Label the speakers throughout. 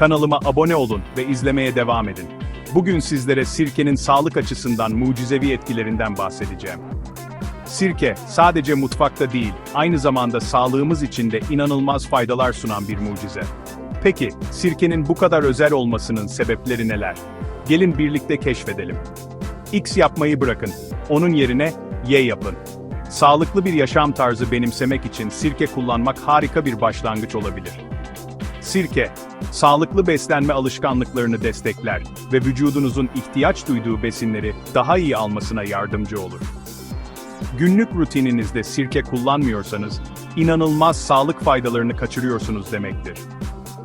Speaker 1: Kanalıma abone olun ve izlemeye devam edin. Bugün sizlere sirkenin sağlık açısından mucizevi etkilerinden bahsedeceğim. Sirke, sadece mutfakta değil, aynı zamanda sağlığımız için de inanılmaz faydalar sunan bir mucize. Peki, sirkenin bu kadar özel olmasının sebepleri neler? Gelin birlikte keşfedelim. X yapmayı bırakın, onun yerine Y yapın. Sağlıklı bir yaşam tarzı benimsemek için sirke kullanmak harika bir başlangıç olabilir. Sirke, sağlıklı beslenme alışkanlıklarını destekler ve vücudunuzun ihtiyaç duyduğu besinleri daha iyi almasına yardımcı olur. Günlük rutininizde sirke kullanmıyorsanız, inanılmaz sağlık faydalarını kaçırıyorsunuz demektir.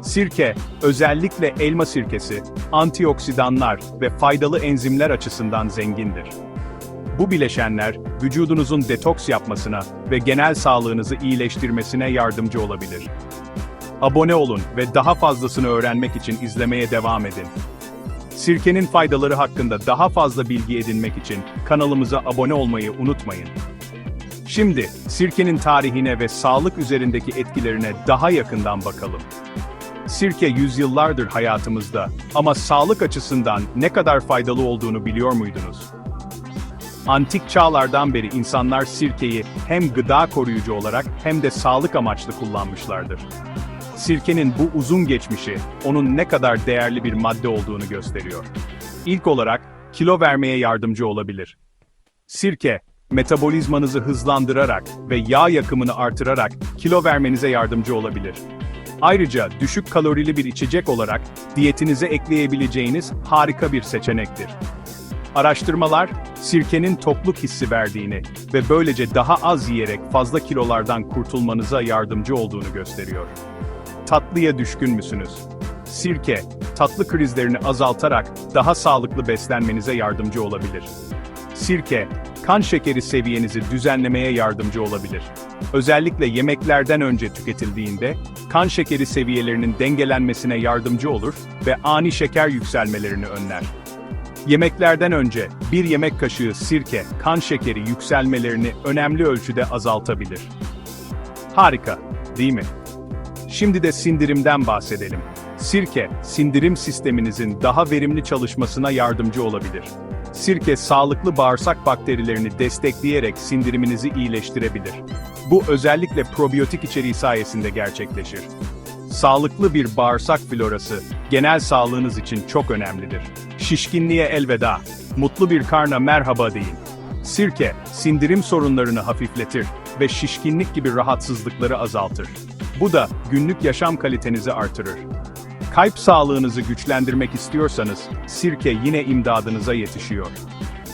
Speaker 1: Sirke, özellikle elma sirkesi, antioksidanlar ve faydalı enzimler açısından zengindir. Bu bileşenler, vücudunuzun detoks yapmasına ve genel sağlığınızı iyileştirmesine yardımcı olabilir. Abone olun ve daha fazlasını öğrenmek için izlemeye devam edin. Sirkenin faydaları hakkında daha fazla bilgi edinmek için kanalımıza abone olmayı unutmayın. Şimdi, sirkenin tarihine ve sağlık üzerindeki etkilerine daha yakından bakalım. Sirke yüzyıllardır hayatımızda ama sağlık açısından ne kadar faydalı olduğunu biliyor muydunuz? Antik çağlardan beri insanlar sirkeyi hem gıda koruyucu olarak hem de sağlık amaçlı kullanmışlardır. Sirkenin bu uzun geçmişi, onun ne kadar değerli bir madde olduğunu gösteriyor. İlk olarak, kilo vermeye yardımcı olabilir. Sirke, metabolizmanızı hızlandırarak ve yağ yakımını artırarak kilo vermenize yardımcı olabilir. Ayrıca düşük kalorili bir içecek olarak diyetinize ekleyebileceğiniz harika bir seçenektir. Araştırmalar, sirkenin tokluk hissi verdiğini ve böylece daha az yiyerek fazla kilolardan kurtulmanıza yardımcı olduğunu gösteriyor. Tatlıya düşkün müsünüz? Sirke, tatlı krizlerini azaltarak daha sağlıklı beslenmenize yardımcı olabilir. Sirke, kan şekeri seviyenizi düzenlemeye yardımcı olabilir. Özellikle yemeklerden önce tüketildiğinde, kan şekeri seviyelerinin dengelenmesine yardımcı olur ve ani şeker yükselmelerini önler. Yemeklerden önce bir yemek kaşığı sirke, kan şekeri yükselmelerini önemli ölçüde azaltabilir. Harika, değil mi? Şimdi de sindirimden bahsedelim. Sirke, sindirim sisteminizin daha verimli çalışmasına yardımcı olabilir. Sirke, sağlıklı bağırsak bakterilerini destekleyerek sindiriminizi iyileştirebilir. Bu özellikle probiyotik içeriği sayesinde gerçekleşir. Sağlıklı bir bağırsak florası, genel sağlığınız için çok önemlidir. Şişkinliğe elveda, mutlu bir karna merhaba deyin. Sirke, sindirim sorunlarını hafifletir ve şişkinlik gibi rahatsızlıkları azaltır. Bu da günlük yaşam kalitenizi artırır. Kalp sağlığınızı güçlendirmek istiyorsanız, sirke yine imdadınıza yetişiyor.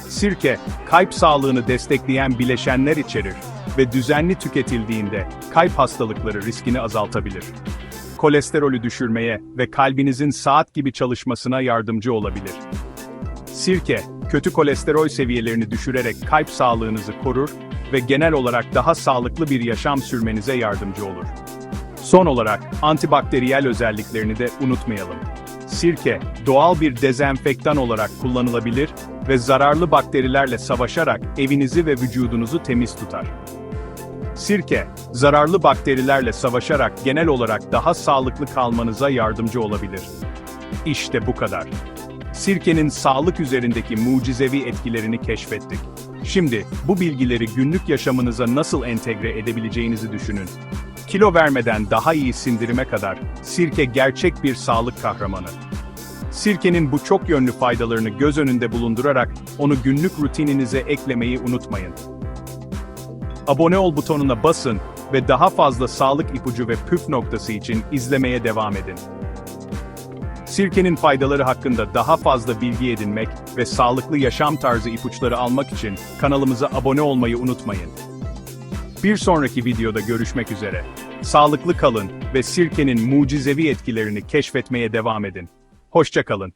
Speaker 1: Sirke, kalp sağlığını destekleyen bileşenler içerir ve düzenli tüketildiğinde kalp hastalıkları riskini azaltabilir. Kolesterolü düşürmeye ve kalbinizin saat gibi çalışmasına yardımcı olabilir. Sirke, kötü kolesterol seviyelerini düşürerek kalp sağlığınızı korur ve genel olarak daha sağlıklı bir yaşam sürmenize yardımcı olur. Son olarak, antibakteriyel özelliklerini de unutmayalım. Sirke, doğal bir dezenfektan olarak kullanılabilir ve zararlı bakterilerle savaşarak evinizi ve vücudunuzu temiz tutar. Sirke, zararlı bakterilerle savaşarak genel olarak daha sağlıklı kalmanıza yardımcı olabilir. İşte bu kadar. Sirkenin sağlık üzerindeki mucizevi etkilerini keşfettik. Şimdi bu bilgileri günlük yaşamınıza nasıl entegre edebileceğinizi düşünün. Kilo vermeden daha iyi sindirime kadar sirke gerçek bir sağlık kahramanı. Sirkenin bu çok yönlü faydalarını göz önünde bulundurarak onu günlük rutininize eklemeyi unutmayın. Abone ol butonuna basın ve daha fazla sağlık ipucu ve püf noktası için izlemeye devam edin. Sirkenin faydaları hakkında daha fazla bilgi edinmek ve sağlıklı yaşam tarzı ipuçları almak için kanalımıza abone olmayı unutmayın. Bir sonraki videoda görüşmek üzere. Sağlıklı kalın ve sirkenin mucizevi etkilerini keşfetmeye devam edin. Hoşça kalın.